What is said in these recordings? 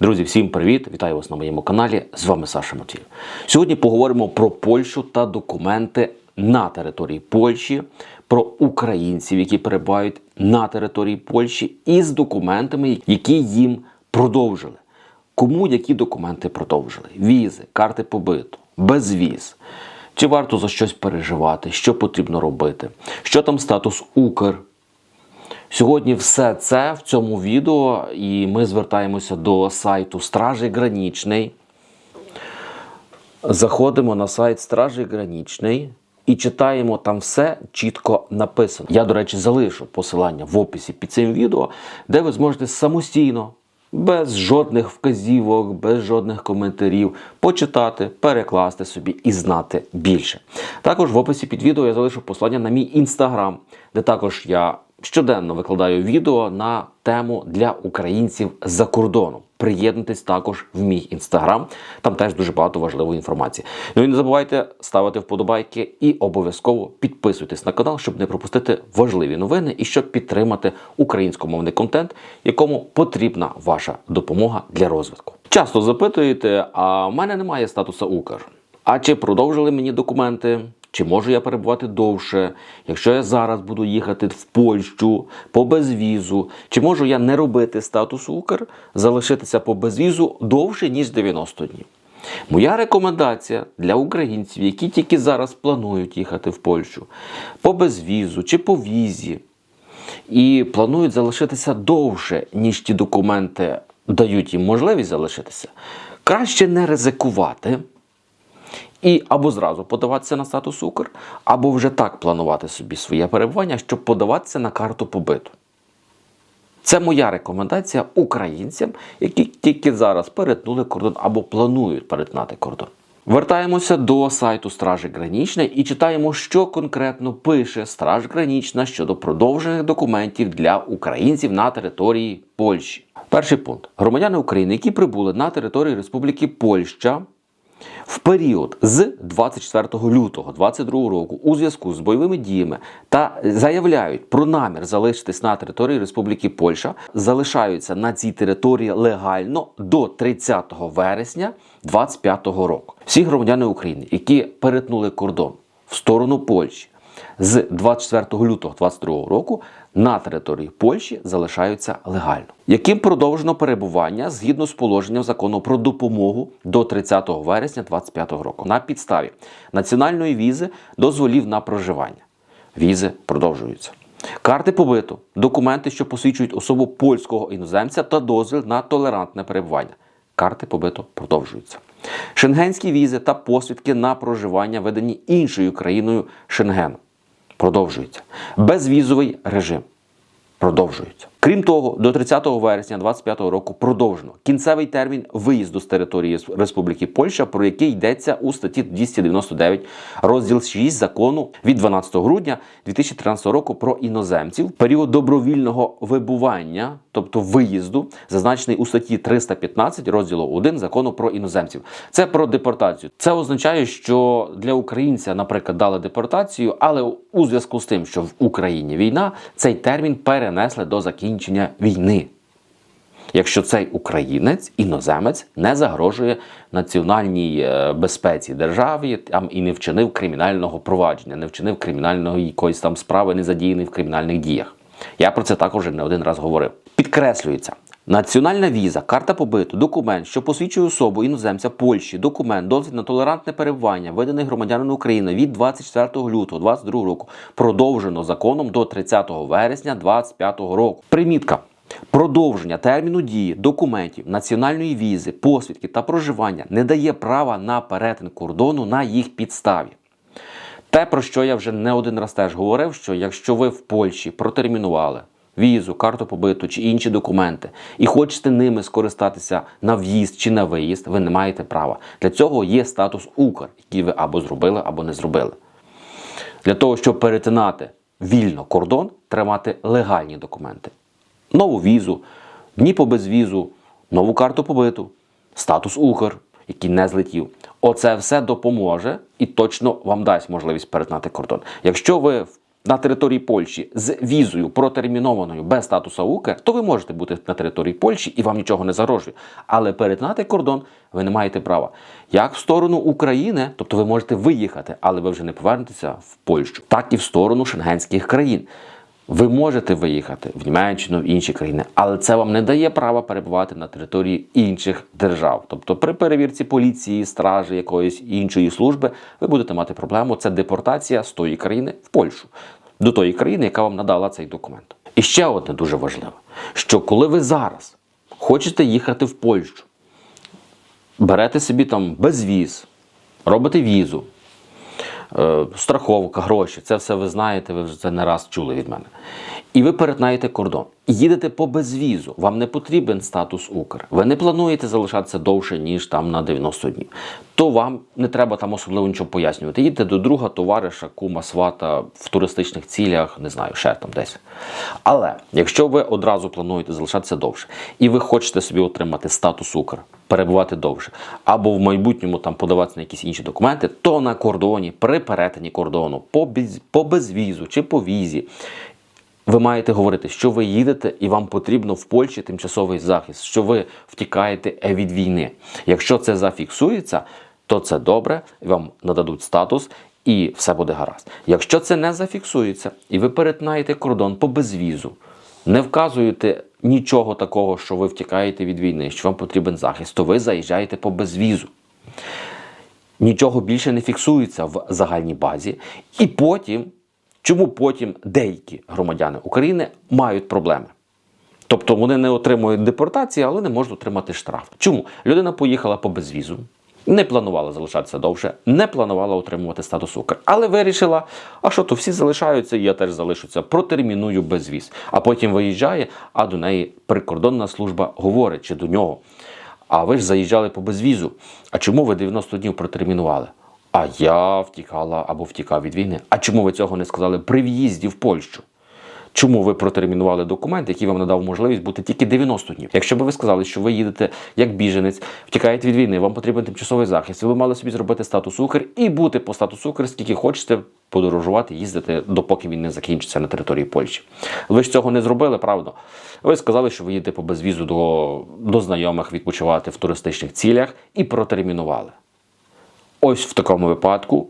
Друзі, всім привіт! Вітаю вас на моєму каналі. З вами Саша Матвій. Сьогодні поговоримо про Польщу та документи на території Польщі, про українців, які перебувають на території Польщі, і з документами, які їм продовжили. Кому які документи продовжили? Візи, карти побиту, безвіз. Чи варто за щось переживати? Що потрібно робити? Що там статус Укр? Сьогодні все це в цьому відео, і ми звертаємося до сайту Стражі Гранічний. Заходимо на сайт Стражі Гранічний і читаємо там все чітко написано. Я, до речі, залишу посилання в описі під цим відео, де ви зможете самостійно, без жодних вказівок, без жодних коментарів, почитати, перекласти собі і знати більше. Також в описі під відео я залишу посилання на мій інстаграм, де також я щоденно викладаю відео на тему для українців за кордоном. Приєднуйтесь також в мій інстаграм, там теж дуже багато важливої інформації. Ну і не забувайте ставити вподобайки і обов'язково підписуйтесь на канал, щоб не пропустити важливі новини і щоб підтримати українськомовний контент, якому потрібна ваша допомога для розвитку. Часто запитуєте, а в мене немає статусу Укр. А чи продовжили мені документи? Чи можу я перебувати довше, якщо я зараз буду їхати в Польщу по безвізу? Чи можу я не робити статус Укр, залишитися по безвізу довше, ніж 90 днів? Моя рекомендація для українців, які тільки зараз планують їхати в Польщу по безвізу чи по візі, і планують залишитися довше, ніж ті документи дають їм можливість залишитися, краще не ризикувати. І або зразу подаватися на статус Укр, або вже так планувати собі своє перебування, щоб подаватися на карту побиту. Це моя рекомендація українцям, які тільки зараз перетнули кордон або планують перетнати кордон. Вертаємося до сайту Стражі Гранічної і читаємо, що конкретно пише Страж Гранічна щодо продовжених документів для українців на території Польщі. Перший пункт: громадяни України, які прибули на територію Республіки Польща. В період з 24 лютого 2022 року у зв'язку з бойовими діями та заявляють про намір залишитись на території Республіки Польща, залишаються на цій території легально до 30 вересня 2025 року. Всі громадяни України, які перетнули кордон в сторону Польщі з 24 лютого 2022 року на території Польщі залишаються легально, яким продовжено перебування згідно з положенням закону про допомогу до 30 вересня 2025 року на підставі національної візи дозволів на проживання. Візи продовжуються. Карти побиту, документи, що посвідчують особу польського іноземця та дозвіл на толерантне перебування. Карти побиту продовжуються. Шенгенські візи та посвідки на проживання, видані іншою країною Шенгену. Продовжується. Безвізовий режим. Продовжується. Крім того, до 30 вересня 2025 року продовжено кінцевий термін виїзду з території Республіки Польща, про який йдеться у статті 299 розділ 6 закону від 12 грудня 2013 року про іноземців. Період добровільного вибування, тобто виїзду, зазначений у статті 315 розділу 1 закону про іноземців. Це про депортацію. Це означає, що для українця, наприклад, дали депортацію, але у зв'язку з тим, що в Україні війна, цей термін перенесли до закінчення війни. Якщо цей українець, іноземець не загрожує національній е, безпеці державі там і не вчинив кримінального провадження, не вчинив кримінальної якоїсь там справи, не задіяний в кримінальних діях. Я про це також не один раз говорив. Підкреслюється. Національна віза, карта побиту, документ, що посвідчує особу іноземця Польщі, документ, дозвіл на толерантне перебування, виданий громадянину України від 24 лютого 2022 року, продовжено законом до 30 вересня 2025 року. Примітка. Продовження терміну дії документів, національної візи, посвідки та проживання не дає права на перетин кордону на їх підставі. Те, про що я вже не один раз теж говорив, що якщо ви в Польщі протермінували візу, карту побиту чи інші документи, і хочете ними скористатися на в'їзд чи на виїзд, ви не маєте права. Для цього є статус Укр, який ви або зробили, або не зробили. Для того, щоб перетинати вільно кордон, треба мати легальні документи. Нову візу, дні по безвізу, нову карту побиту, статус Укр, який не злетів. Оце все допоможе і точно вам дасть можливість перетнати кордон. Якщо ви на території Польщі з візою протермінованою без статуса УКР, то ви можете бути на території Польщі і вам нічого не загрожує. Але перетинати кордон ви не маєте права. Як в сторону України, тобто ви можете виїхати, але ви вже не повернетеся в Польщу, так і в сторону шенгенських країн. Ви можете виїхати в Німеччину, в інші країни, але це вам не дає права перебувати на території інших держав. Тобто, при перевірці поліції, стражі якоїсь іншої служби, ви будете мати проблему. Це депортація з тої країни в Польщу, до тої країни, яка вам надала цей документ. І ще одне дуже важливе: що коли ви зараз хочете їхати в Польщу, берете собі там безвіз, робите візу, е, страховка, гроші, це все ви знаєте, ви вже це не раз чули від мене. І ви перетинаєте кордон. Їдете по безвізу. Вам не потрібен статус Укр. Ви не плануєте залишатися довше, ніж там на 90 днів. То вам не треба там особливо нічого пояснювати. Їдете до друга товариша, кума, свата в туристичних цілях, не знаю, ще там десь. Але якщо ви одразу плануєте залишатися довше, і ви хочете собі отримати статус Укр, перебувати довше, або в майбутньому там подаватися на якісь інші документи, то на кордоні, при перетині кордону, по, без, по безвізу чи по візі, ви маєте говорити, що ви їдете і вам потрібно в Польщі тимчасовий захист, що ви втікаєте від війни. Якщо це зафіксується, то це добре, вам нададуть статус і все буде гаразд. Якщо це не зафіксується і ви перетинаєте кордон по безвізу, не вказуєте нічого такого, що ви втікаєте від війни, що вам потрібен захист, то ви заїжджаєте по безвізу. Нічого більше не фіксується в загальній базі. І потім, чому потім деякі громадяни України мають проблеми? Тобто вони не отримують депортації, але не можуть отримати штраф. Чому? Людина поїхала по безвізу, не планувала залишатися довше, не планувала отримувати статус Укр. Але вирішила, а що то всі залишаються, я теж залишуся, протерміную безвіз. А потім виїжджає, а до неї прикордонна служба говорить чи до нього. А ви ж заїжджали по безвізу. А чому ви 90 днів протермінували? А я втікала або втікав від війни. А чому ви цього не сказали при в'їзді в Польщу? Чому ви протермінували документ, який вам надав можливість бути тільки 90 днів? Якщо б ви сказали, що ви їдете як біженець, втікаєте від війни, вам потрібен тимчасовий захист, ви мали собі зробити статус Укр і бути по статусу Укр, скільки хочете подорожувати, їздити, допоки він не закінчиться на території Польщі. Ви ж цього не зробили, правда? Ви сказали, що ви їдете по безвізу до, до знайомих відпочивати в туристичних цілях і протермінували. Ось в такому випадку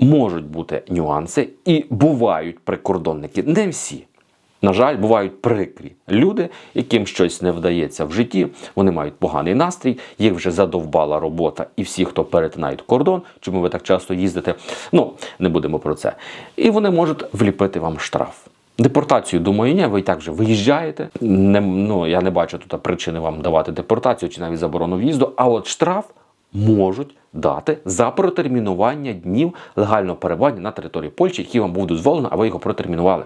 можуть бути нюанси і бувають прикордонники. Не всі. На жаль, бувають прикрі люди, яким щось не вдається в житті, вони мають поганий настрій, їх вже задовбала робота, і всі, хто перетинають кордон, чому ви так часто їздите, ну не будемо про це. І вони можуть вліпити вам штраф. Депортацію, думаю, ні, ви і так вже виїжджаєте. Не, ну, я не бачу тут причини вам давати депортацію чи навіть заборону в'їзду, а от штраф можуть дати за протермінування днів легального перебування на території Польщі, які вам був дозволено, а ви його протермінували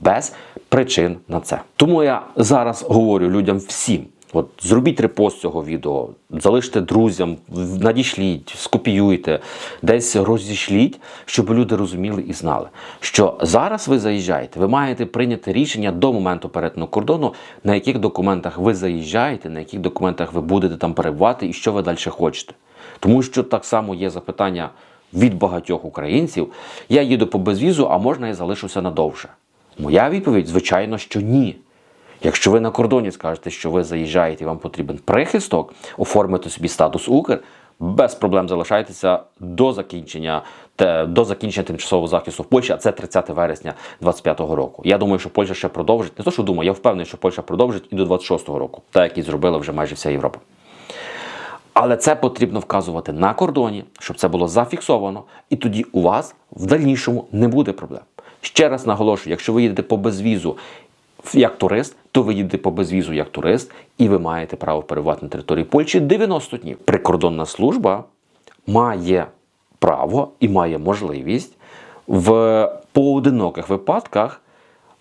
без причин на це. Тому я зараз говорю людям всім. От зробіть репост цього відео, залиште друзям, надішліть, скопіюйте, десь розішліть, щоб люди розуміли і знали, що зараз ви заїжджаєте, ви маєте прийняти рішення до моменту перетину кордону, на яких документах ви заїжджаєте, на яких документах ви будете там перебувати і що ви далі хочете. Тому що так само є запитання від багатьох українців: я їду по безвізу, а можна я залишуся надовше? Моя відповідь, звичайно, що ні. Якщо ви на кордоні скажете, що ви заїжджаєте і вам потрібен прихисток, оформите собі статус Укр, без проблем залишайтеся до закінчення до закінчення тимчасового захисту в Польщі, а це 30 вересня 2025 року. Я думаю, що Польща ще продовжить. Не то, що думаю, я впевнений, що Польща продовжить і до 26-го року, так як і зробила вже майже вся Європа. Але це потрібно вказувати на кордоні, щоб це було зафіксовано, і тоді у вас в дальнішому не буде проблем. Ще раз наголошую, якщо ви їдете по безвізу як турист, то ви їдете по безвізу як турист, і ви маєте право перебувати на території Польщі 90 днів. Прикордонна служба має право і має можливість в поодиноких випадках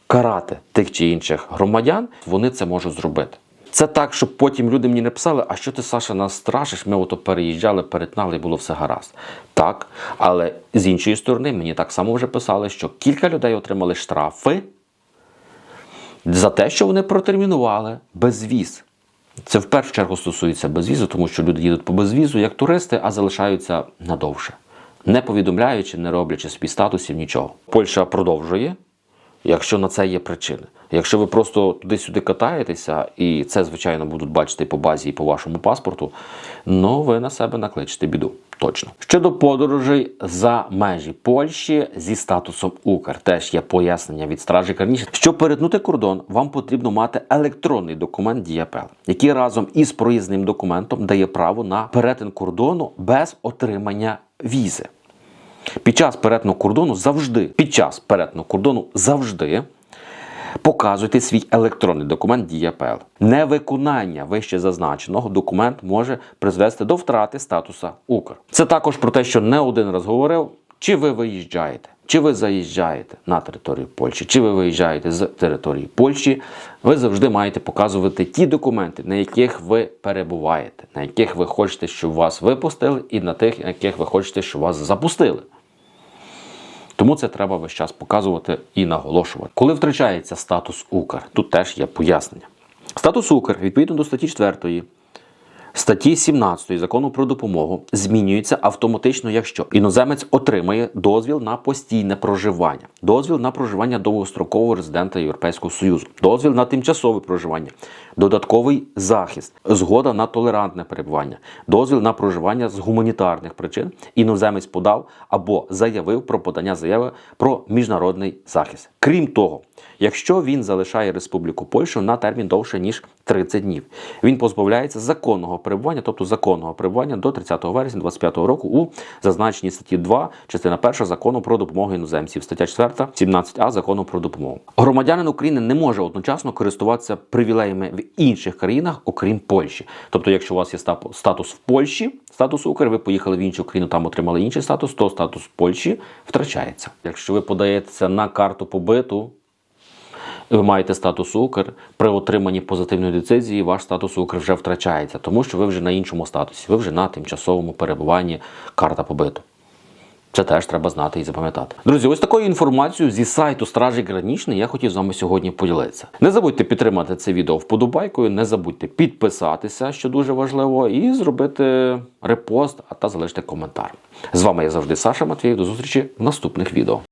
карати тих чи інших громадян, вони це можуть зробити. Це так, щоб потім люди мені не писали, а що ти, Саша, нас страшиш? Ми ото переїжджали, перетнали, і було все гаразд. Так, але з іншої сторони, мені так само вже писали, що кілька людей отримали штрафи за те, що вони протермінували безвіз. Це в першу чергу стосується безвізу, тому що люди їдуть по безвізу як туристи, а залишаються надовше. не повідомляючи, не роблячи собі статусів нічого. Польща продовжує, якщо на це є причини. Якщо ви просто туди-сюди катаєтеся, і це, звичайно, будуть бачити по базі і по вашому паспорту, ну ви на себе накличете біду. Точно. Щодо подорожей за межі Польщі зі статусом Укр, теж є пояснення від стражі раніше. Щоб перетнути кордон, вам потрібно мати електронний документ ДІАПЛ, який разом із проїзним документом дає право на перетин кордону без отримання візи. Під час перетину кордону завжди, під час перетину кордону завжди показуйте свій електронний документ ДІАПЛ. Невиконання вище зазначеного документ може призвести до втрати статуса Укр. Це також про те, що не один раз говорив, чи ви виїжджаєте, чи ви заїжджаєте на територію Польщі, чи ви виїжджаєте з території Польщі, ви завжди маєте показувати ті документи, на яких ви перебуваєте, на яких ви хочете, щоб вас випустили, і на тих, на яких ви хочете, щоб вас запустили. Тому це треба весь час показувати і наголошувати. Коли втрачається статус Укр, тут теж є пояснення. Статус Укр, відповідно до статті 4 статті 17 закону про допомогу, змінюється автоматично, якщо іноземець отримає дозвіл на постійне проживання, дозвіл на проживання довгострокового резидента Європейського Союзу, дозвіл на тимчасове проживання, додатковий захист, згода на толерантне перебування, дозвіл на проживання з гуманітарних причин. Іноземець подав або заявив про подання заяви про міжнародний захист. Крім того, якщо він залишає Республіку Польщу на термін довше ніж 30 днів, він позбавляється законного перебування, тобто законного перебування до 30 вересня 2025 року у зазначеній статті 2, частина 1 закону про допомогу іноземців, стаття 4, 17а закону про допомогу. Громадянин України не може одночасно користуватися привілеями в інших країнах, окрім Польщі. Тобто, якщо у вас є статус в Польщі, статус Укр, ви поїхали в іншу країну, там отримали інший статус, то статус Польщі втрачається. Якщо ви подаєтеся на карту побиту, ви маєте статус Укр, при отриманні позитивної децизії ваш статус Укр вже втрачається, тому що ви вже на іншому статусі, ви вже на тимчасовому перебуванні карта побиту. Це теж треба знати і запам'ятати. Друзі, ось такою інформацією зі сайту Стражі Гранічний я хотів з вами сьогодні поділитися. Не забудьте підтримати це відео вподобайкою, не забудьте підписатися, що дуже важливо, і зробити репост, а та залишити коментар. З вами я завжди Саша Матвієв. До зустрічі в наступних відео.